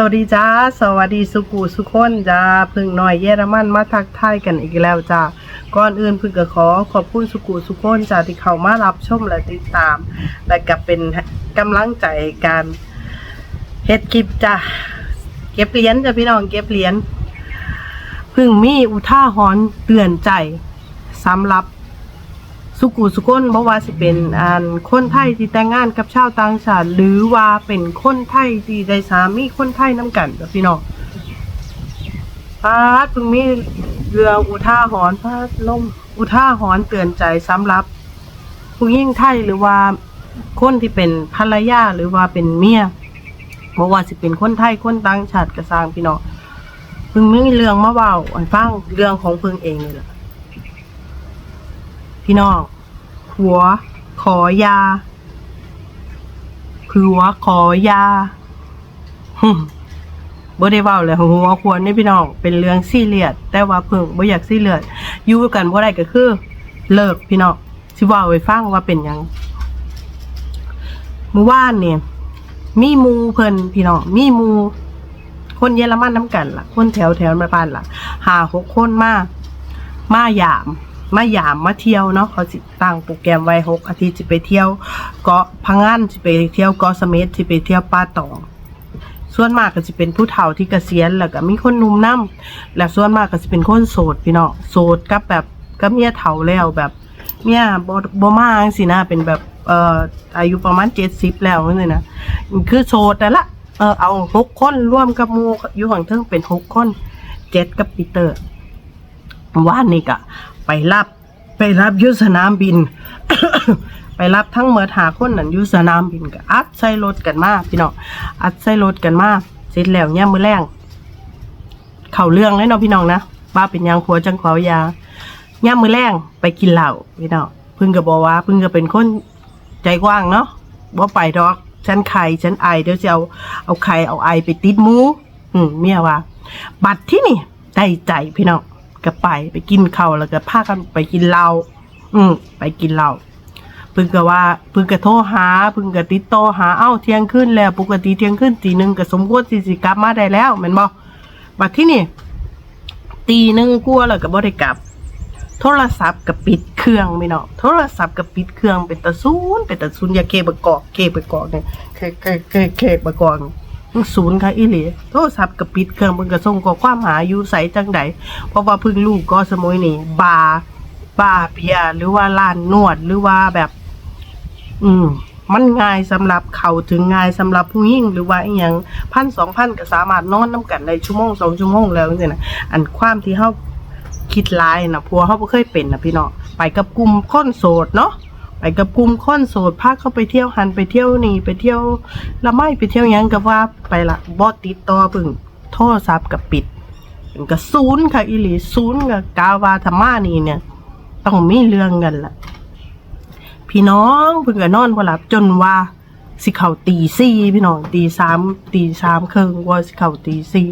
สวัสดีจ้า สวัสดีสุกูสุคนจ้าพึ่งหน่อยเยอรมันมาทักทายกันอีกแล้วจ้าก่อนอื่นพึ่งก็ขอขอบคุณสุกูสุคนจ้าที่เข้ามารับชมและติดตาม และก็เป็นกำลังใจการเฮ็ดคลิปจ้าเก็บเหรียญจ้าพี่น้องเก็บเหรียญพึ่งมีอุท่าหรณ์เตือนใจสำหรับ สุกุสุคนเพราะว่าสิเป็นอันคนไทยที่แต่งงานกับชาวต่างชาติ หรือว่าเป็นคนไทยที่ได้สามีคนไทยน้ำกันพี่น้องพาดเพิ่งมีเรื่องอุท่าหรณ์พาดลมอุท่าหรณ์เตือนใจสำหรับ ผู้หญิงไทยหรือว่าคนที่เป็นภรรยาหรือว่าเป็นเมียเพราะว่าสิเป็นคนไทยคนต่างชาติกระซางพี่น้องเพิ่งมีเรื่องมาเว้าให้ฟังเรื่องของเพิ่งเองนี่แหละ พี่น้อง หัว ขอยาผัวขอยาฮึ่มบ่ได้เว้าเลยหัวควรนี่พี่น้อง เป็นเรื่องซี่เรียสแต่ว่าเพิ่งบ่อยากซี่เรียสอยู่กันบ่ได้ก็คือ เลิกพี่น้องสิว้าไว้ฟังว่าเป็นยังเมื่อวานเนี่ย มีมูเพิ่นพี่น้อง มีมูคนเยอรมันน้ำกันล่ะ คนแถวแถวมาบ้านล่ะ หาหกคนมา มาหยาม มาหยามมาเที่ยวเนาะเขาสิตั้งโปรแกรมไว้หกอาทิตย์จะไปเที่ยวเกาะพังงานจะไปเที่ยวเกาะเสม็ดจะไปเที่ยวป่าตอง ส่วนมากก็จะเป็นผู้เฒ่าที่เกษียณแล้วก็มีคนหนุ่มน้ำและส่วนมากก็จะเป็นคนโสดพี่น้องโสดกับแบบกับเมียเฒ่าแล้วแบบเมียบ่บ่มาจังซี่นะเป็นแบบเอ่ออายุประมาณ70แล้วนั่นะคือโสดแต่ละเออเอาหกคนร่วมกับมูอยู่ข้างเทิงเป็นหกคนเจ็ดกับปีเตอร์ว่านนี่ก็ ไปรับ ไปรับยุสนามบิน ไปรับทั้งเมื่อหาคนนั่นยุสนามบินก็อัดใส่รถกันมาพี่น้องอัดใส่รถกันมาเสร็จแล้วเนี่ยมือแรงเข้าเรื่องเลยเนาะพี่น้องนะว่าเป็นยังผัวจังขอยาเนี่ยมือแรงไปกินเหล้าพี่น้องพิ่งก็บอกว่าพิ่งก็เป็นคนใจกว้างเนาะบ่ไปดอกฉันไข่ฉันไอเดี๋ยวจะเอาเอาไข่เอาไอไปติดมูอืมเมียว่า บัตรที่นี่ได้ใจพี่น้อง ก็ไปไปกินข้าวแล้วก็พากันไปกินเหล้าอืมไปกินเหล้าพิ่งก็ว่าพิ่งก็โทรหาพิ่งก็ติดต่อหาเอ้าเที่ยงคืนแล้วปกติเที่ยงคืนตีหนึ่งก็สมควรสิสิกลับมาได้แล้วแม่นบ่บัดที่นี่ตีหนึ่งกลัวแล้วก็บ่ได้กลับ โทรศัพท์กับปิดเครื่องไม่เนาะโทรศัพท์กับปิดเครื่องเป็นตะซูนเป็นตะซูนยาเคบกอกเคบกอกเนี่ยเคเคเคเคบกอก มันศูนย์ค่ะอีหลีโทรศัพท์กับปิดเครื่องเพิ่นก็ส่งข้อความหาอยู่ใสจังใดเพราะว่าพิ่งลูกก็สมุยนี่บาร์บาร์เบียร์หรือว่าร้านนวดหรือว่าแบบ อืมมันง่ายสำหรับเขาถึงง่ายสำหรับผู้หญิงหรือว่าอีหยังพันสองพันก็สามารถนอนน้กันได้ชั่วโมงสองชั่วโมงแล้วจังซี่นะอันความที่เฮาคิดลายนะพัวเขาบ่เคยเป็นนะพี่น้องไปกับกลุ่มคนโสดเนาะ ไปกับกลุ่มค้นโสดพาเขาไปเที่ยวหันไปเที่ยวนี่ไปเที่ยวละไม่ไปเที่ยวยังกับว่าไปละบอติดต่อพิ่งโทรศัพท์กับปิดเป็นกับศูนย์ค่ะอีหลีศูนย์กับกาวาธรรมานี่เนี่ย ต้องมีเรื่องกันละพี่น้องเพิ่งก็นอนพอหลับจนว่าสิเข่าตีสี่พี่น้องตีสามตีสามครึ่งว่าสิเข่าตีสี่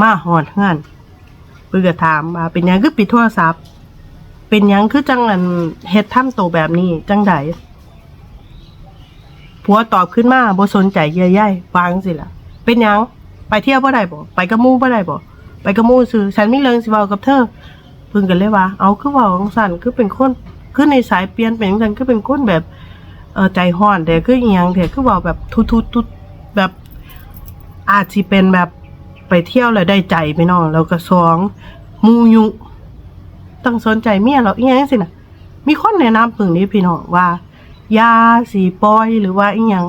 มาหอดเฮือนเพื่อถามว่าเป็นยังคือปิดโทรศัพท์ เป็นหยังคือจังอันเฮ็ดทำโตแบบนี้ จังใดผัวตอบขึ้นมาบ่สนใจเยอะใหญ่ฟังสิล่ะ เป็นหยังไปเที่ยวบ่ได้บ่ไปกับหมู่บ่ได้บ่ไปกับหมู่ซื่อฉันมีเรื่องสิเว้ากับเธอเพิ่นก็เลยว่า เอาคือเว้าของฉันคือเป็นคนคือในสายเปลี่ยนเป็นจังซั่นคือเป็นคนแบบเออใจฮ้อนแต่คืออีหยังแต่คือเว้าแบบทุๆๆแบบอาจสิเป็นแบบไปเที่ยวแล้วได้ใจไปน้องแล้วก็สองมูยุ ต้องสนใจเมียเราอีหยังสินะมีคนแนะนำพึ่งนี้พี่น้องว่ายาสีปล่อยหรือว่าอีหยัง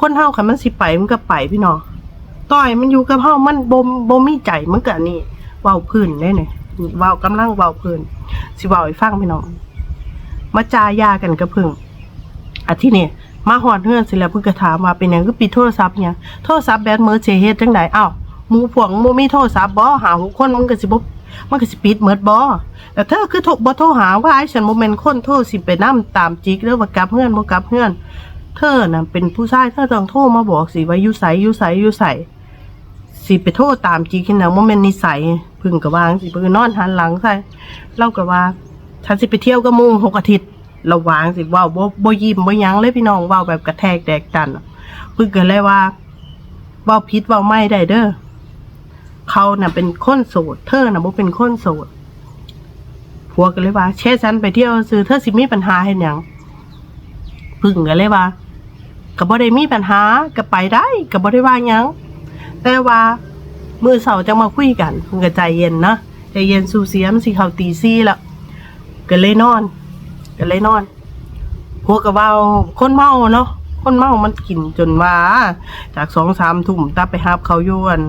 คนเฮาคันมันสิไปมันก็ไปพี่น้องต่อยมันอยู่กับเฮามันบ่บ่มีใจมันก็นี่เว้าพื้นได้เนี่ยเว้ากำลังเว้าพื้นสิเว้าให้ฟังพี่น้องมาจายากันกับพึ่งอาทินี้มาหอดเฮือนเสร็จแล้วเพิ่นก็ถามว่าเป็นหยังคือปิดโทรศัพท์หยังโทรศัพท์แบตมือเสียเฮ็ดจังไดอ้าวหมู่พวกบ่มีโทรศัพท์บ่หาหกคนมันก็สิบ่ มันก็สิปิดหมดบ่แต่เธอคือโทรบ่โทรหาว่าไอ้ฉันบ่แม่นคนโทรสิไปนํตามจิกหรือว่ากลับเฮือนบ่กลับเฮือน เธอน่ะเป็นผู้ชายเธอต้องโทรมาบอกสิว่าอยู่ไสอยู่ไสอยู่ไสสิไปโทรตามจิกน่ะบ่แม่นนิสัยพิ่นก็ว่างซี่เพิ่นก็นอนหันหลังใส่เราก็ว่าฉันสิไปเที่ยวกับหมู่งหกอาทิตย์ระวางสิว่าบ่บ่ยิ้มบ่ยังเลยพี่น้องเว้าแบบกระแทกแดกดันอเพิ่นก็เลยว่าเว่าพิษเว่าไม่ได้เด้อ เขาน่ะเป็นคนโสด เธอน่ะบ่เป็นคนโสดผัวก็เลยว่าเชฉันไปเที่ยวซื้อเธอสิมีปัญหาเห็นหยังพึ่งก็เลยว่าก็บ่ได้มีปัญหาก็ไปได้ก็บ่ได้ว่าหยังแต่ว่ามือเสาร์จะมาคุยกันเพิ่นก็ใจเย็นเนาะใจเย็นสู่เสียมสิเข้าตีซี่ล้วก็เลยนอนก็เลยนอนพวกกับว่าคนเมาเนาะ คนเมามันกินจนว่า จากสองสามทุ่มตาไปหาบเขาอยวน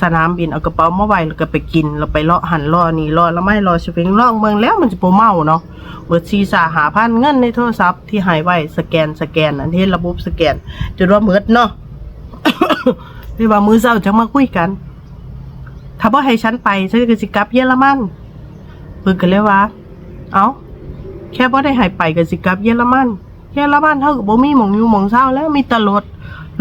สนามบินเอากระเป๋ามาไว้แล้วก็ไปกินเราไปเลาะหันเลาะนี่เลาะแล้วไม่เลาะชเวงล่องเมืองแล้วมันจะโปเมาเนาะเบิดซีสาหาพันเงินในโทรศัพท์ที่หายไว้สแกนสแกนอันที่ระบบสแกนจนว่าเมิดเนาะเรียกว่ามือเศร้าจะมาคุยกัน ถ้าบ่ให้ฉันไปฉันก็สิกลับเยอรมันเพิ่นก็เลยว่า เอ้าแค่บ่ได้หายไปกับสิกลับเยอรมัน เยอรมันเท่ากับบ่มีหมองอยู่หมองเศร้าแล้วมีแต่รถ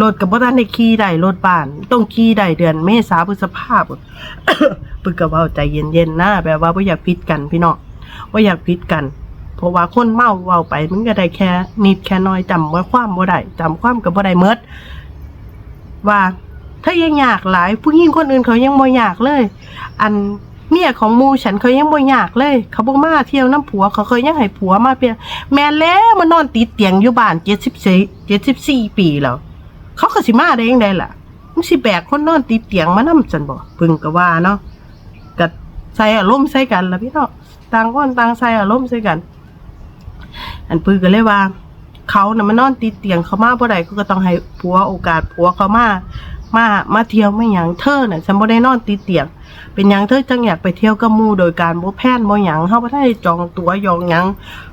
รถกับบ่ทันได้ขี่ได้รถบ้านต้องขี่ได้เดือนเมษาพฤษภาคมปึกก็เว้าใจเย็นๆนะแบบว่าบ่อยากผิดกันพี่น้องบ่อยากผิดกัน เพราะว่าคนเมาเว้าไปมันก็ได้แค่นิดแค่น้อยจำว่าความบ่ได้จำความก็บ่ได้เมิดว่าถ้ายังอยากหลายผู้หญิงคนอื่นเขายังบ่อยากเลย อัน เมียของมูฉันเขายังบ่อยากเลย เขาบอกมาเที่ยวน้ำผัว เขาเคยยังให้ผัวมาเพียงแม่แล้วมานอนติดเตียงอยู่บ้านเจ็ดสิบสี่เจ็ดสิบสี่ปีแล้วเขาก็สิมาได้ยังไงล่ะมันสิแบกคนนอนติดเตียงมานำจันบ่พึ่งก็ว่าเนาะก็ใส่อารมณ์ใส่กันละพี่เนาะต่างคนต่างใส่อารมณ์ใส่กัน อันพึ่งก็เลยว่า เขาน่ะมานอนติดเตียงเขามาบ่ได้เขาก็ต้องให้ผัวโอกาสผัวเขามา มามาเที่ยวไม่หยังเธอน่ะฉันบ่ได้นอนติดเตียงเป็นหยังเธอจังอยากไปเที่ยวกับหมู่โดยการบ่แพนบ่หยังเฮาบ่ได้จองตั๋วยองหยัง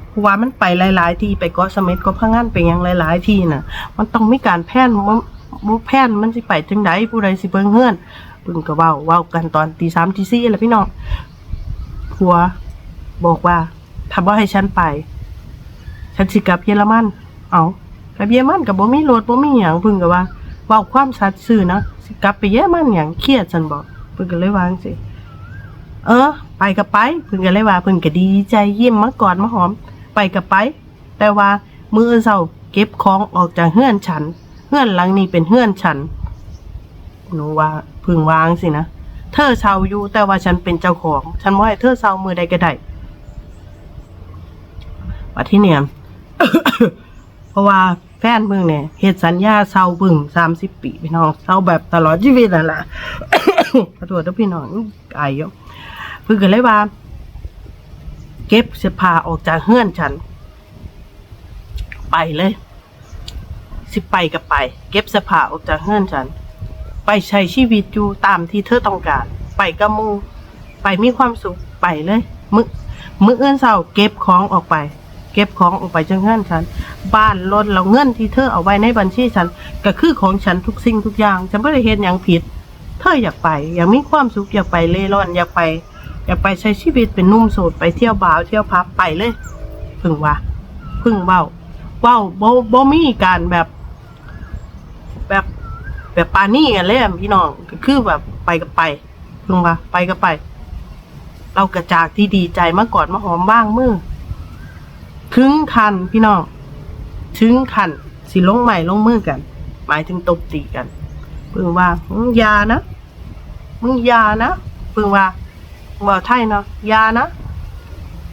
เพราะว่ามันไปหลาย ๆ ที่ไปเกาะเสม็ดก็พังงานไปหยังหลาย ๆ ที่น่ะ มันต้องมีการแพนบ่บ่แพนมันสิไปจังไดผู้ใดสิเบิ่งเฮือนเพิ่นก็เว้าเว้ากันตอนตี3ตี4แหละพี่น้องผัวบอกว่าถ้าบ่ให้ฉันไป ฉันสิกลับเยอรมัน เอากลับเยอรมันก็บ่มีรถบ่มีหยังเพิ่นก็ว่า ว้าความสัตย์ซื่อนะสิกลับไปเยอรมันหยังเครียดซั่นบ่เพิ่นก็เลยวางสิ เออ ไปก็ไปเพิ่นก็เลยว่าเพิ่นก็ดีใจยิ้มมากอดมาหอม ไปก็ไป แต่ว่ามือเช้าเก็บของออกจากเฮือนฉันเฮือนหลังนี้เป็นเฮือนฉันหนูว่าพิ่งวางสินะเธอเช่าอยู่แต่ว่าฉันเป็นเจ้าของ ฉันบ่ให้เธอเช่ามือใดก็ได้ว่าที่เนี่ยเพราะว่า ฟนเมืองเนี่ยเฮ็ดสัญญาเช่าเบึง30ปีพี่น้องเช่าแบบตลอดชีวิตนั่นแหละขอโทษนะพี่น้องอายอยู่เพิ่งก็เลยว่า เก็บเสื้อผ้าออกจากเฮือนฉัน ไปเลย สิไปก็ไป เก็บเสื้อผ้าออกจากเฮือนฉัน ไปใช้ชีวิตอยู่ตามที่เธอต้องการ ไปกับมูไปมีความสุขไปเลยมือมือเอื้อนเศร้าเก็บของออกไป เก็บของออกไปจากเฮือนฉัน บ้านรถเราเงินที่เธอเอาไว้ในบัญชีฉัน ก็คือของฉันทุกสิ่งทุกอย่าง ฉันไม่ได้เห็นอย่างผิด เธออยากไป อยากมีความสุขอยากไปเล่ร่อนอยากไป อยากไปใช้ชีวิตเป็นนุ่มโสดไปเที่ยวบาร์เที่ยวพับไปเลยพึ่งว่าพึ่งเว้าเว้าโบ่บ่มีการแบบ แบบแบบปานี่กันเลยพี่น้องก็คือแบบไปก็ไปพึ่งว่าไปก็ไป เรากระจากที่ดีใจมาก่อนมาหอมบ้างมือ ถึงคันพี่น้องถึงคันสิลงใหม่ลงมือกัน หมายถึงตบตีกันปึงว่ามึงยานะมึงยานะปึงว่าว่าไทยเนาะยานะ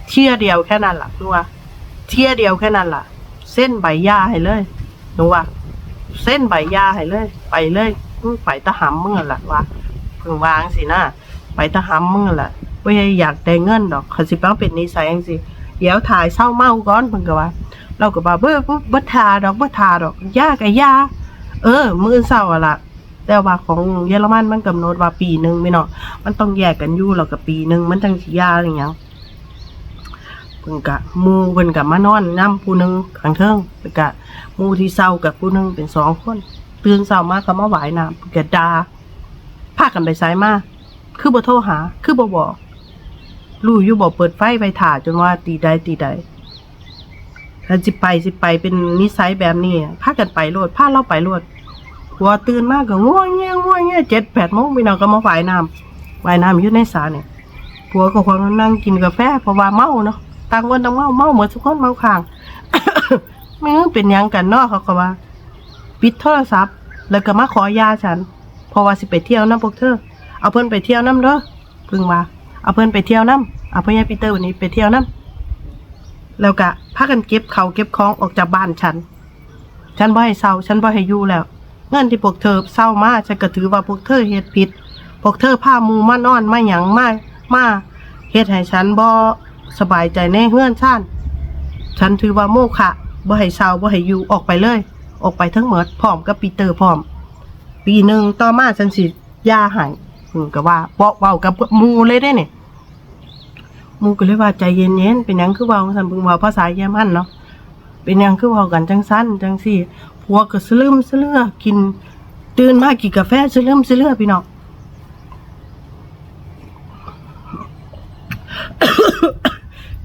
เที่ยเดียวแค่นั้นล่ะปึงว่า เที่ยเดียวแค่นั้นล่ะ เส้นใบหญ้าให้เลยหนูว่า เส้นใบหญ้าให้เลย ไปเลยมึงไปตะหำมึงอะล่ะว่าปึงวางสินะไปตะหำมึงอะล่ะไม่ให้อยากได้เงินดอกเขาสิเป้าเป็นนิสัยจังสิ เดี๋ยวถ่ายเศร้าเมาก่อนเพิ่นก็ว่า เราก็ว่าเบ้อบ่บ่ทาดอกบ่ทาดอกยาก็ยาเออ มื้อเช้าอะล่ะแต่ว่าของเยอรมันมันกำหนดว่าปีหนึ่งไม่เนาะมันต้องแยกกันอยู่แล้วก็ปีหนึ่งมันจังสิยาอะไรอย่างเพิ่นกะมูเพิ่นกะมานอนนํผู้หนึงข้างเทิงเพิ่นกะมูที่เศร้ากับผู้หนึงเป็นสองคนตื่นเช้ามาก็มาหวายน้ำเพิ่นก็ด่าพากันไปไสมาคือบ่โทรหา คือบ่บอก รู้อยู่บ่เปิดไฟไปถ่าจนว่าตีใดตีใดถ้าสิไปสิไปเป็นนิสัยแบบนี้พากันไปโลดพาเราไปโลดหัวตื่นมากก็ง่วงเงี้ยง่วงเงี้ยเจ็ดแปดโมงพี่น้องก็มาว่ายน้ำว่ายน้ำอยู่ในสรเนี่ยผัวก็ควรนั่งกินกาแฟเพราะว่าเมาเนาะต่างคนต่างเมาเมาเหมือนทุกคนเมาข้างไม่เป็นยังกันนาะเขาก็ว่าปิดโทรศัพท์ แล้วก็มาขอยาฉัน เพราะว่าสิไปเที่ยวน้ำพวกเธอ เอาเพิ่นไปเที่ยวน้ำเด้อพิ่งว่า เอาเพิ่อนไปเที่ยวน้ำเอาพ่อใหญ่ปีเตอร์วันนี้ไปเที่ยวน้ำแล้วก็พากันเก็บเขาเก็บของออกจากบ้านฉัน ฉันบ่ให้เศร้าฉันบ่ให้อยู่แล้วเงินที่พวกเธอเศร้ามาฉันก็ถือว่าพวกเธอเฮ็ดผิดพวกเธอพามูมานอนมาหยังมามาเฮ็ดให้ฉันบ่สบายใจในเฮือนฉันฉันถือว่าโมฆะบ่ให้เศร้าบ่ให้อยู่ออกไปเลย ออกไปทั้งหมดพร้อมกับปีเตอร์พร้อม ปีหนึ่งต่อมาฉันสิย่าให้อืมก็ว่าเว้าเว้ากับหมูเลยได้เนี่ยหมูก็เลยว่าใจเย็นๆเป็นหยังคือเว้าซั่นเพิ่งเว้าภาษาเยอรมันเนาะเป็นหยังคือเว้ากันจังสั้นจังสี่ผัวก็สลืมสลือกิน ตื่นมากินกาแฟสลืมสลือพี่น้อง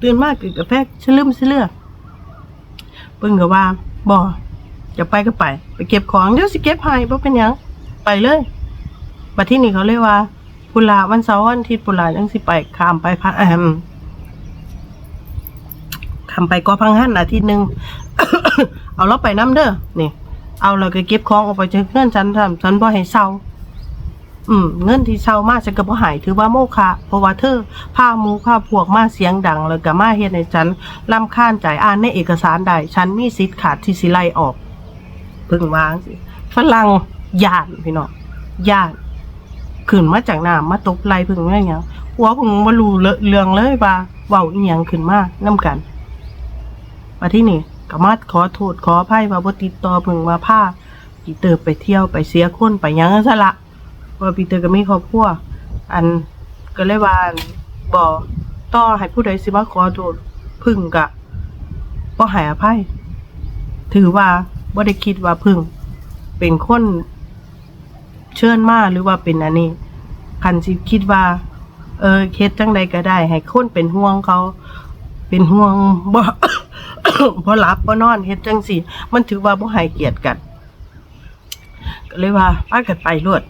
ตื่นมากินกาแฟสลืมสลือเพิ่งก็ว่าบ่จะไปก็ไป ไปเก็บของเดี๋ยวสิเก็บให้บ่เป็นยัง ไปเลย บัดที่นี่เขาเลยกว่าพุลาวันเสาร์วันอาทิตย์พุลาจังสิไปขามไปพระแอมทำไปก็พังหันอาทิตย์หนึ่งเอาเราไปน้ำเด้อนี่ เอาเราก็เก็บของออกไปจากเงื่อนฉันทำฉันบ่ให้เศร้าอืมเงินที่เศร้ามากฉันก็บ่หายถือว่าโมฆะเพราะว่าเธอพามูพาพวกมาเสียงดัง แล้วก็มาเฮ็ดให้ฉันลำคาญใจอ่านในเอกสารใดฉันมีสิทธิ์ขาดที่สิไล่ออกเพิ่งวางสิฝรั่งย่านพี่น้องย่าน ขึ้นมาจากน้ำมาตบไหลเพิ่งว่าอย่างหัวเพิ่งบ่รู้เรื่องเลยว่าเว้าอีหยังขึ้นมานํกันมาที่นี่ก็มาขอโทษขออภัยว่าบ่ติดต่อเพิ่งว่าพาปีเตอร์ไปเที่ยวไปเสียคนไปยังซะละว่าปีเตอร์ก็มีครอบครัวอันก็เลยว่าอันบ่ต่อให้ผู้ใดสิมาขอโทษพึ่งกะบ่ให้อภัย ถือว่าบ่ได้คิดว่าพึ่ง เป็นคน เชิญมาหรือว่าเป็นอันนี้คันสิคิดว่า เออเฮ็ดจังใดก็ได้ ให้คนเป็นห่วงเขา เป็นห่วงบ่บ่หลับบ่นอนเฮ็ดจังซี่ มันถือว่าบ่ให้เกียรติกันก็เลยว่าพากันไปโลด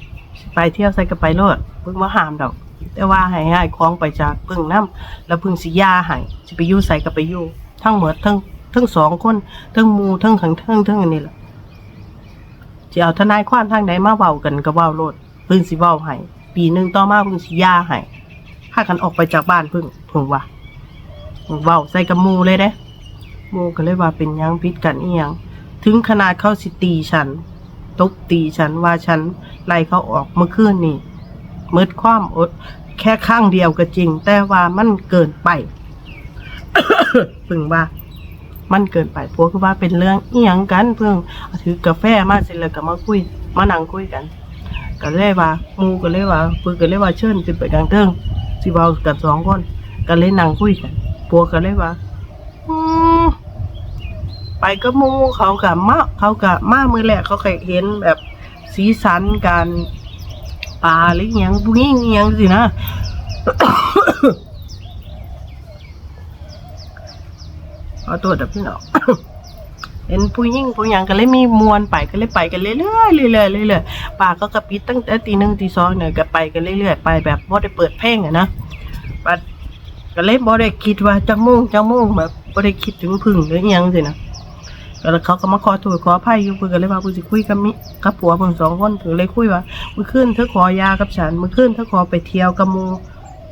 ไปเที่ยวใส่ก็ไปโลดเพิ่งมาห้ามดอก แต่ว่าให้ให้ของไปจากเพิ่งนํแล้วเพิ่งสิยาให้สิไปอยู่ใส่ก็ไปอยู่ทั้งหมดทั้งทั้งสองคนทั้งมูทั้งขังทั้งทั้งอันนี้ล่ะ สิเอาทนายความทางใดมาเว้ากันก็เว้าโลดเพิ่งสิเว้าให้ปีหนึ่งต่อมาเพิ่งสิยาให้พากันออกไปจากบ้านเพิ่งเพิ่งว่าเว้าใส่กับหมูเลยเด้หมูก็เลยว่าเป็นหยังพิษกันอีหยังถึงขนาดเขาสิตีฉันตบตีฉันว่าฉันไล่เขาออกเมื่อคืนนี่มืดความอด แค่ข้างเดียวก็จริง แต่ว่ามันเกินไปพิ่งว่า มันเกินไปพวกคือว่าเป็นเรื่องเอียงกันเพิ่งเอถือกาแฟมาเสร็จแล้วก็มาคุย มานั่งคุยกันก็เลยว่ามูก็เลยว่าเพิ่งก็เลยว่าเชิญขึ้นไปกลางเทิงสิเว้ากันสองคนก็เลยนั่งคุยกันพวกก็เลยว่าไปกับหมูเขากับมาเขากับมามือแรกเขาเคยเห็นแบบสีสันการปลาหรืออหยังพวกนี้ยังสินะ ขอตัวเดี๋ยวพี่น้องเห็นผู้ยิ่งผู้ยังก็เลยมีมวนไปก็เลยไปกันเรื่อยๆเรื่อยๆเรื่อยๆป่าก็กระปิดตั้งแต่ตีหนึ่งตีสองเนี่ยก็ไปกันเรื่อยๆไปแบบว่าได้เปิดเพลงอะนะปัดก็เลยบ่ได้คิดว่าจะมุ่งจะมุ่งแบบบ่ได้คิดถึงพึ่งหรือยังสินะแล้วเขาก็มาขอโทษขออภัยอยู่เพิ่นก็เลยว่าเพิ่นสิคุยกับมิกับผัวเพิ่นสองคนเพิ่นเลยคุยว่าเมื่อคืนเธอขอยากับฉันเมื่อคืนเธอขอไปเที่ยวกับมู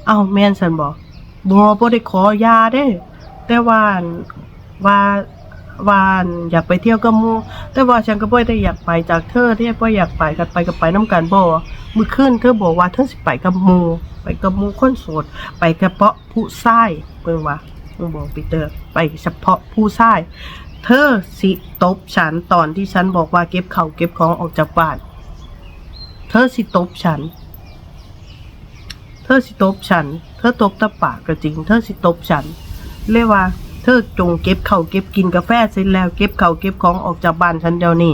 เอ้าแม่นฉันบ่บ่บ่ได้ขอยาเด้ แต่ว่านว่าว่าอั่นอยากไปเที่ยวกับหมู่แต่ว่าฉันก็บ่ได้อยากไปจากเธอที่บ่อยากไปกันไปกับไปนํกันบ่มื้อคืนเธอบอกว่าเธอสิไปกับมูไปกับมูคนโสด ไปเพาะผู้ชายเพิ่นว่าเพิ่นบอกปีเตอร์ ไปเฉพาะผู้ชายเธอสิตบฉันตอนที่ฉันบอกว่าเก็บเขาเก็บของออกจากบ้าน เธอสิตบฉัน เธอสิตบฉัน เธอตบตะปากก็จริง เธอสิตบฉัน เรียกว่า เธอจงเก็บเขาเก็บกินกาแฟเสร็จแล้ว เก็บเขาเก็บของออกจากบ้านฉันเดี๋ยวนี้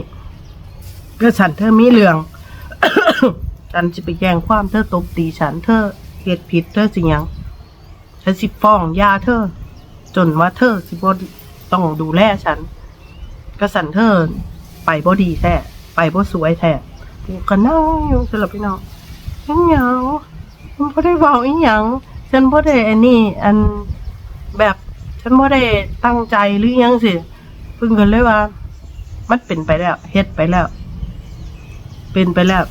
ก็ฉันเธอมีเรื่องฉันจะไปแย่งความเธอตบตีฉันเธอเหตุผิดเธอสิยังฉันสิฟ้องยาเธอ จนว่าเธอสิบต้องดูแลฉันก็สันเธอไปบ่ดีแท้ไปบ่สวยแท้กูก็นั่งอยู่สลับพี่น้องอีหยังฉันบ่ได้เว้าอีหยังฉันบ่ได้อันนี้อัน แบบฉันบ่ได้ตั้งใจหรือยังสิเพิ่งกันเลยว่า มันเป็นไปแล้วเฮ็ดไปแล้ว เป็นไปแล้ว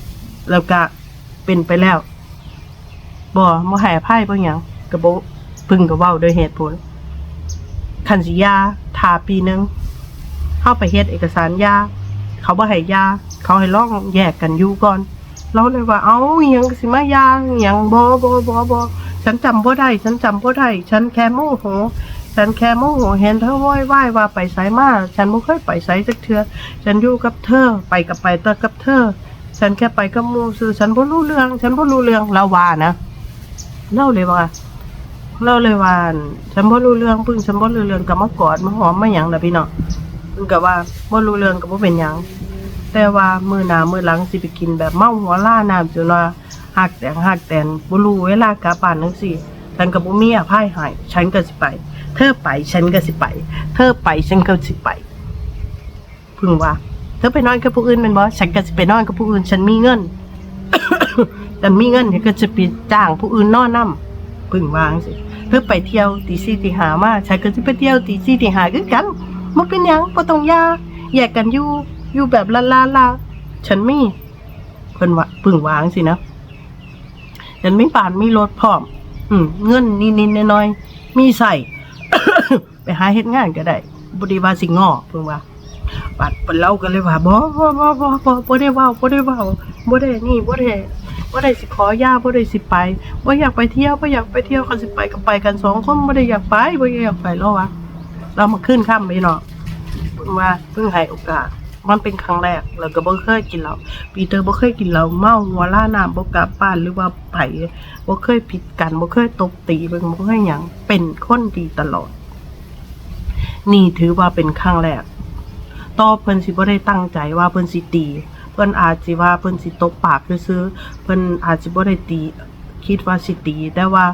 แล้วก็เป็นไปแล้วบ่บ่ให้อภัยบ่หยังก็บ่พึ่งก็เว้าด้วยเหตุผลคันสิยาทาปีหนึงเฮาไปเฮ็ดเอกสารยาเขาบ่ให้ยาเขาให้ลองแยกกันอยู่ก่อน เราเลยว่า เอ้าอิหยังสิมายาอิหยังบ่บ่บ่บ่ ฉันจำบ่ได้ ฉันจำบ่ได้ ฉันแค่โมโห ฉันแค่โมโหเห็นเธอว้อยว่ายว่าไปไสมาฉันบ่เคยไปไสจักเทื่อฉันอยู่กับเธอ ไปกับไปแต่กับเธอ ฉันแค่ไปกับมู่ซื่อฉันบ่รู้เรื่อง ฉันบ่รู้เรื่องเราว่านะเล่าเลยว่าเล่าเลยว่าฉันบ่รู้เรื่องพึ่งฉันบ่รู้เรื่องก็มากอดมาหอมมาหยังน่ะพี่น้องพิ่นก็ว่าบ่รู้เรื่องก็บ่เป็นหยังแต่ว่ามือหนามือหลังสิไปกินแบบเมาหัวล่าน้ำจนว่า หักแตงหักแตนบ่รู้เวลากลับบ้านจังซี่ฉันก็บ่มีอภัยให้ฉันก็สิไป เธอไปฉันก็สิไป เธอไปฉันก็สิไปพึ่งว่า เธอไปนอนกับผู้อื่นแม่นบ่ฉันก็สิไปนอนกับผู้อื่น ฉันมีเงินฉันมีเงินฉันก็จะไปจ้างผู้อื่นนอนนํพึ่งวางซี่เธอไปเที่ยวตีสี่ตีหามาฉันก็สิไปเที่ยวตีสี่ตีหาคือกันบ่เป็นหยังบ่ต้องยาแยกกันอยู่อยู่แบบลาลาลาฉันมีเพิ่นว่าพึ่งวางสินะ ฉันไมีบ้านมีรถพร้อม อืมเงินนิดๆน้อยๆมีใส่ไปหาเฮ็ดงานก็ได้บด้ว่าสิงอเพิ่นว่าบัดเปเล่ากันเลยว่าบ่บ่บ่บ่บ่บ่ได้เว้าบ่ได้เว้าบ่ได้นี่บ่ได้บ่ได้สิขอยาบ่ได้สิไปบ่อยากไปเที่ยวบ่อยากไปเที่ยวคันสิไปก็ไปกันสองคนบ่ได้อยากไปบ่อยากไปแล้ววะเรามาขึ้นค่ำไปเนาะเพิ่นว่าเพิ่งให้โอกาส มันเป็นครั้งแรกแล้วก็บ่เคยกินเหล้าปีเตอร์บ่เคยกินเหล้าเมาหัวล่าน้ำบ่กลับบ้านหรือว่าไผบ่เคยผิดกันบ่เคยตบตีเบิ่งบ่เคยหยังเป็นคนดีตลอด นี่ถือว่าเป็นครั้งแรกต่อเพิ่นสิบ่ได้ตั้งใจว่าเพิ่นสิตี เพิ่นอาจสิว่าเพิ่นสิตบปากซื่อเพิ่นอาจสิบ่ได้ตี คิดว่าสิตีแต่ว่า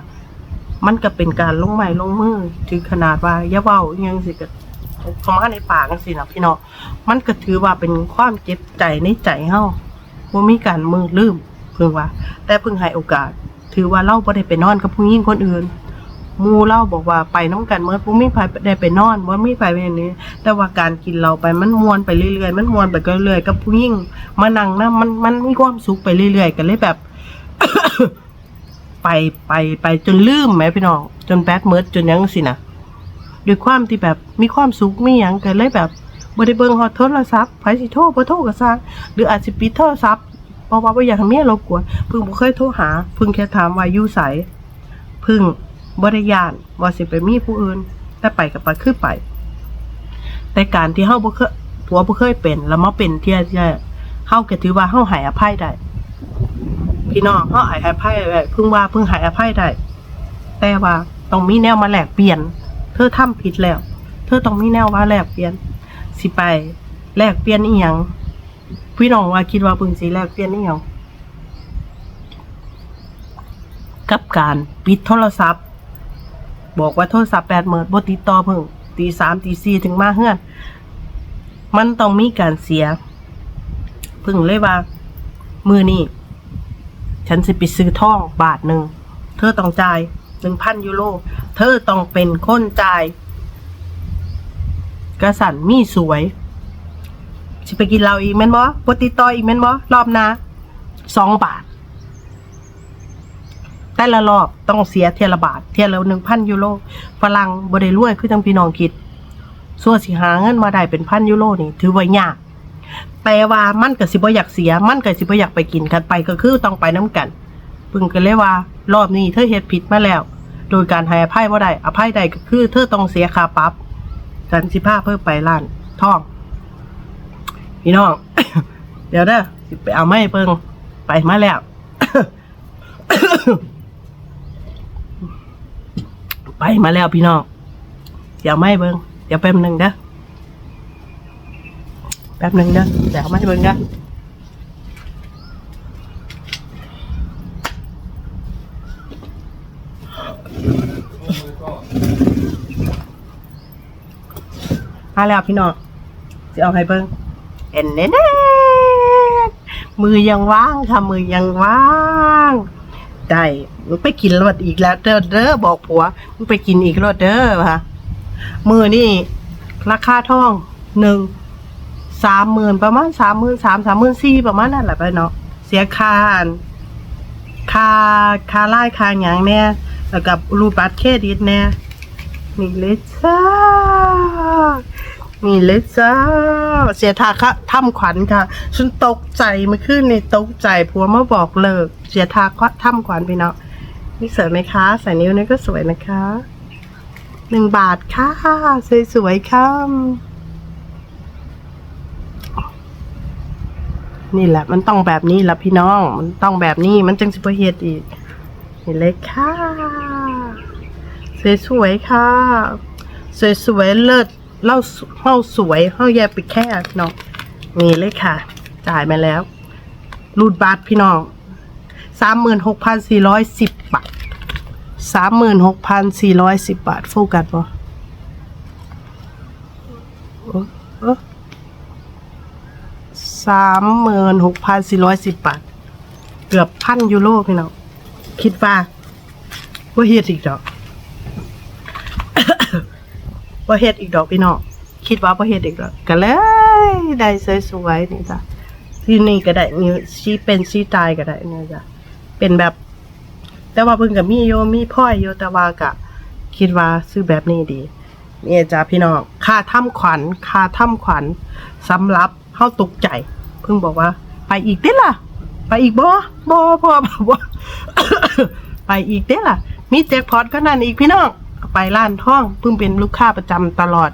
มันก็เป็นการลงไม้ลงมือถึงขนาดว่าอย่าเว้ายังสิก็ เข้ามาในปากจังซี่นะพี่น้องมันก็ถือว่าเป็นความเจ็บใจในใจเฮาบ่มีการมือลืมเพิ่งว่า แต่เพิ่งให้โอกาส ถือว่าเราบ่ได้ไปนอนกับผู้หญิงคนอื่นมูเล่าบอกว่าไปน้องกันเมื่อผู้มีไผได้ไปนอนว่ามีไผเป็นอย่างนี้ แต่ว่าการกินเราไปมันมวนไปเรื่อยๆมันมวนไปเรื่อยๆกับผู้หญิงมานั่งนะมันมันมีความสุขไปเรื่อยๆกันเลยแบบ ไปไปไปจนลืมแหมพี่น้องจนแบดเมิดจนยังสินะ ด้วยความที่แบบมีความสุขมีหยังกันเลยแบบบ่ได้เบิ่งฮอดโทรศัพท์ไผสิโทรบ่โทรก็ซะหรืออาจสิปิดโทรศัพท์เพราะว่าบ่อยากให้เมียรบกวนเพิ่งบ่เคยโทรหาเพิ่งแค่ถามว่าอยู่ไสพึ่งบริยานว่าสิไปมีผู้อื่น แต่ไปกับไปคือไป แต่การที่เฮาบ่เคยผัวบ่เคยเป็น แล้วมาเป็นเที่ยเฮาก็ถือว่าเฮาให้อภัยได้พี่น้องเฮาให้อภัยได้เพิ่งว่าเพิ่งให้อภัยได้แต่ว่าต้องมีแนวมาแลกเปลี่ยน เธอทำผิดแล้ว เธอต้องมีแนวมาแลกเปลี่ยน สิไป แลกเปลี่ยนอีหยังพี่น้องว่าคิดว่าเพิ่งสิแลกเปลี่ยนอีหยังกับการปิดโทรศัพท์ บอกว่าโทรศัพท์แปดเมิดบ่ติดต่อเพิ่งตีสามตีสี่ถึงมาเฮือน มันต้องมีการเสียพิ่งเลยว่า มือนี่ฉันสิไปซื้อทองบาทหนึ่ง เธอต้องจ่าย หนึ่งพันยูโร เธอต้องเป็นคนจ่าย กระสันมีสวยสิไปกินเหล้าอีกแม่นบ่บ่ติต่ออีกแม่นบ่รอบน้าสองบาท แต่ละรอบต้องเสียเทียละบาท เทียละหนึ่งพันยูโรฝรั่งบ่ได้รวยคือจังพี่น้องคิดส่วนสิหาเงินมาได้เป็นพันยูโรนี่ ถือว่ายากแต่ว่ามันก็สิบ่อยากเสีย มันก็สิบ่อยากไปกินกันไปก็คือต้องไปน้ำกันเพิ่งก็เลยว่า รอบนี้เธอเฮ็ดผิดมาแล้ว โดยการให้อภัยบ่ได้อภัยได้ก็คือเธอต้องเสียค่าปรับฉันสิพาเพิ่มไปร้านทอง พี่น้อง เดี๋ยวเด้อไปเอาไม้เพิ่งไปมาแล้ว ไปมาแล้วพี่น้องเดี๋ยวไม่เบิ้งเดี๋ยวแป๊บหนึ่งเด้อแป๊บหนึ่งเด้อเดี๋ยวไม่เบิ้งเด้อ แล้วพี่น้องจะเอาให้เบิ้งเอ็นเน่มือยังว่างค่ะมือยังว่างได้มึงไปกินรถอีกแล้วเด้อเด้อบอกผัวมึงไปกินอีกรถเด้อค่ะมือนี่ราคาทองหนึ่งสามหมื่นประมาณสามหมื่นสามสามหมื่นสี่ประมาณนั่นแหละไปเนาะสสียค่าค่าค่าไล่ค่าหยังแน่แล้วกับรูดบัตรเครดิตแน่นี่เลยจ้า นี่เลยจ้า เสียทาค่ะทำขวัญค่ะ ฉันตกใจเมื่อคืนนี่ตกใจผัวมาบอกเลิก เสียทาค่ะทำขวัญพี่น้องนี่สวยไหมคะใส่นิ้วนี่ก็สวยนะคะหนึ่งบาทค่ะ สวยๆค่ะนี่แหละมันต้องแบบนี้ละพี่น้อง มันต้องแบบนี้มันจึงสิบเฮ็ดอีกนี่เลยค่ะ สวยๆค่ะ สวยๆเลิศ เล่าเล่าสวยเล่าแย่ไปแค่พี่น้องนี่เลยค่ะ จ่ายมาแล้ว รูดบัตรพี่น้องสามหมื่นหกพันสี่ร้อยสิบบาทสามหมื่นหกพันสี่ร้อยสิบบาท โฟกัสปะเอสามหมื่นหกพันสี่ร้อยสิบบาท เกือบพันยูโรพี่น้อง คิดว่าว่าเฮ็ดอีกดอก ว่าเฮ็ดอีกดอกพี่น้องคิดว่าว่าเฮ็ดอีกดอกก็เลยได้สวยๆนี่จ้ะที่นี่ก็ได้นี่ชีเป็นชีตายก็ได้นี่จ้ะเป็นแบบ แต่ว่าเพิ่งกับมีโยมีพ่อยโยแต่ว่ากะคิดว่าซื้อแบบนี้ดีนี่จ้าพี่น้องค่าถ้ำขวัญค่าถ้ำขวัญสำหรับเข้าตกใจ เพิ่งบอกว่า ไปอีกเด้ล่ะ ไปอีกบ่บ่พ่อบ่ไปอีกเด้ล่ะ มีแจ็คพอตก็นั่นอีกพี่น้อง ไปร้านท่อง เพิ่งเป็นลูกค้าประจำตลอด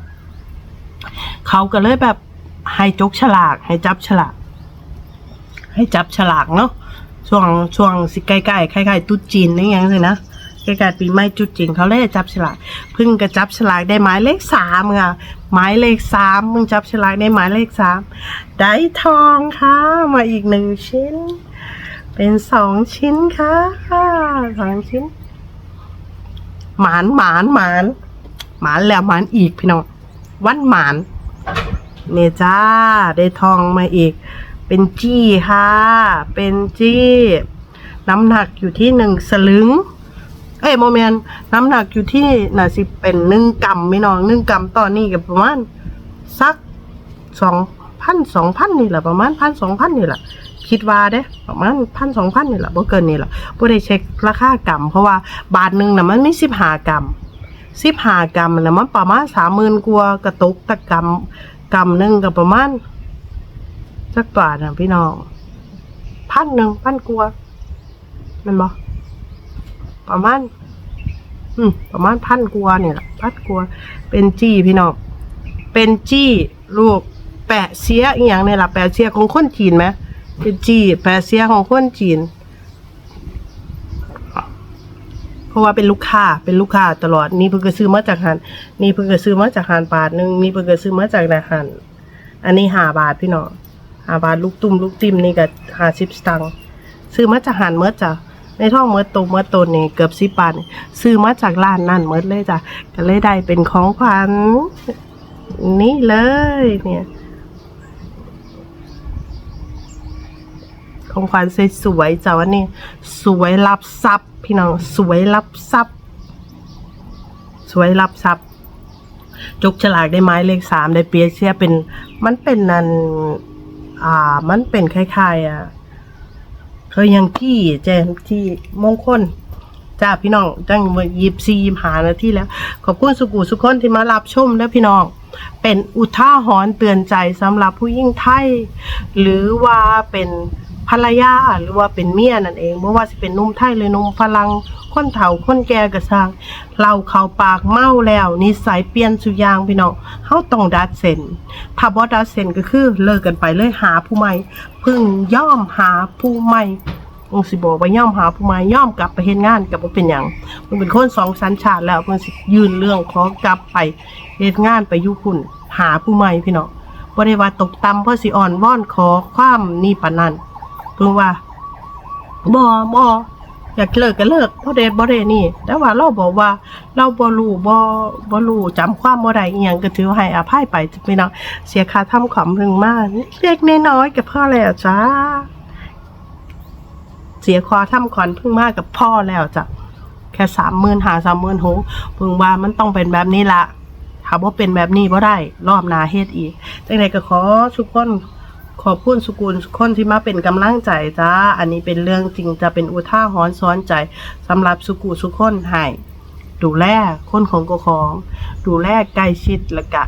เขาก็เลยแบบให้จกฉลาก ให้จับฉลาก ให้จับฉลากเนาะช่วงช่วงสิใกล้ๆคล้ายๆตุ๊ดจีนนี่ยังเลยนะใกล้ๆปีใหม่จุดจีนเขาเลยจับฉลากเพิ่งกระจับฉลากได้หมายเลขสามค่ะหมายเลขสามมึงจับฉลากได้หมายเลขสามได้ทองค่ะ มาอีกหนึ่งชิ้น เป็นสองชิ้นค่ะสองชิ้น หมานหมานหมานหมานแล้วหมานอีกพี่น้องวันหมานเนี่ยจ้าได้ทองมาอีก เป็นจี้ค่ะ เป็นจี้ น้ำหนักอยู่ที่หนึ่งสลึง เอ้ยโมเมนน้ำหนักอยู่ที่น่าสิเป็นหนึ่งกรัมไม่น้องหนึ่งกรัมตอนนี้กับประมาณสักสองพันสองพันนี่แหละประมาณพันสองพันนี่แหละ คิดว่าเด้ประมาณพันสองพันนี่แหละบ่เกินนี่แหละบ่ได้เช็คราคากรัมเพราะว่าบาทหนึ่งน่ะมันมีสิบห้ากรัมสิบห้ากรัมน่ะมันประมาณสามหมื่นกว่ากระตุกตะกรัมกรัมหนึ่งก็ประมาณสักบาทนะพี่น้องพันหนึ่งพันกว่ามันบ่ประมาณอืมประมาณพันกว่าเนี่ยแหละพันกว่าเป็นจี้พี่น้องเป็นจี้ลูกแปะเสียอีหยังเนี่ยล่ะแปะเสียของคนจีนไหม เป็นจี้แปะเสียของคนจีน เพราะว่าเป็นลูกค้าเป็นลูกค้าตลอดนี่เพิ่งก็ซื้อมาจากหันนี่เพิ่งก็ซื้อมาจากหันบาทหนึ่งนี่เพิ่งก็ซื้อมาจากนาหันอันนี้หาบาทพี่น้องหาบาทลูกตุ้มลูกติมนี่ก็หาสิบสตังค์ซื้อมาจากหันเมื่อจ้ะในท้องเมื่อโตเมื่อโตนี่เกือบสิบบาทนี่ซื้อมาจากร้านนั่นเมื่อเลยจ้ะก็เลยได้เป็นของขวัญนี่เลยเนี่ย ของขวัญสวยๆจ้ะวันนี้ สวยรับทรัพย์ พี่น้องสวยรับทรัพย์ สวยรับทรัพย์จกฉลากได้ไม้เลขสามได้เปียเชียเป็น มันเป็นนันอ่า มันเป็นคล้ายๆอะเคยยังที่แจงที่มงคลจ้าพี่น้องตั้งมายิบซียิบหานาที่แล้ว ขอบคุณสุกุสุคนที่มารับชมและพี่น้อง เป็นอุทาหรณ์เตือนใจสำหรับผู้ยิ่งไทย หรือว่าเป็น ภรรยาหรือว่าเป็นเมียนั่นเองไม่ว่าจะเป็นนุ่มไทยหรือหนุ่มฝรั่งคนเฒ่าคนแก่กระซังเราเข้าปากเมาแล้วนิสัยเปลี่ยนสุยางพี่น้องเฮาต้องดัดเส้นถ้าบ่ดัดเส้นก็คือเลิกกันไปเลยหาผู้ใหม่พึ่งย่อมหาผู้ใหม่องสิบอกว่าย่อมหาผู้ใหม่ย่อมกลับไปเฮ็ดงานกับบ่เป็นหยังมันเป็นคนสองสัญชาติแล้วมันสิยื่นเรื่องขอกลับไปเฮ็ดงานไปอยู่พุ่นหาผู้ใหม่พี่น้องบ่ได้ว่าตกต่ำเพราะสิอ่อนว่อนขอความนี่ปานนั้น เพิ่งว่าบ่บ่อยากเลิกก็เลิกบ่ได้บ่ได้นี่ แต่ว่าเราบอกว่า เราบ่รู้บ่บ่รู้จำความบ่ได้อีหยังก็ถือว่าให้อภัยไปพี่น้องเสียค่าทำขวัญเพิ่งมากเล็กน้อยๆก็พอแล้วจ้าเสียคอทำขวัญเพิ่งมากกับพ่อแล้วจ้ะแค่สามหมื่นหาสามหมื่นหกเพิ่งว่ามันต้องเป็นแบบนี้ละถ้าว่าเป็นแบบนี้บ่ได้รอบนาเฮ็ดอีกจังไดก็ขอทุกคน ขอบคุณสุกุลคนที่มาเป็นกำลังใจจ้า อันนี้เป็นเรื่องจริงจะเป็นอุท่าหรณ์ซ้อนใจสำหรับสุกุสุคนให้ดูแลคนของกของ ดูแลใกล้ชิดละกะ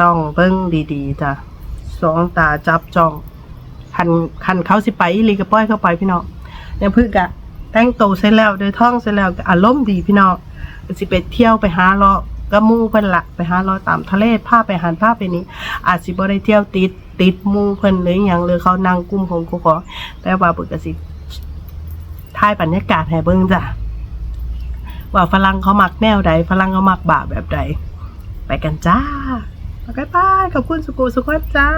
ต้องเบิ่งดีๆจ้ะสองตาจับจ้องคันคันเขาสิไปอีลีก็ปล่อยเข้าไปพี่น้องเนี่ยพึ่งกะแต่งโตเสร็จแล้วเดินท่องเสร็จแล้วอารมณ์ดีพี่น้องสิไปเที่ยวไปหาเลาะ กระมูเพิ่นละไปหาเลาะตามทะเลพาไปหันพาไปนี้ อาจสิบ่ได้เที่ยวติดติดมูเพิ่นหรือหยังหรือเขานั่งกลุ่มของกูขอแต่ว่าเปิดก็สิถ่ายบรรยากาศให้เบิ่งจ้ะว่าฝรั่งเขามักแนวใดฝรั่งเขามักบาแบบใด ไปกันจ้าบ๊ายบายขอบคุณสุกูสุขวัจ้า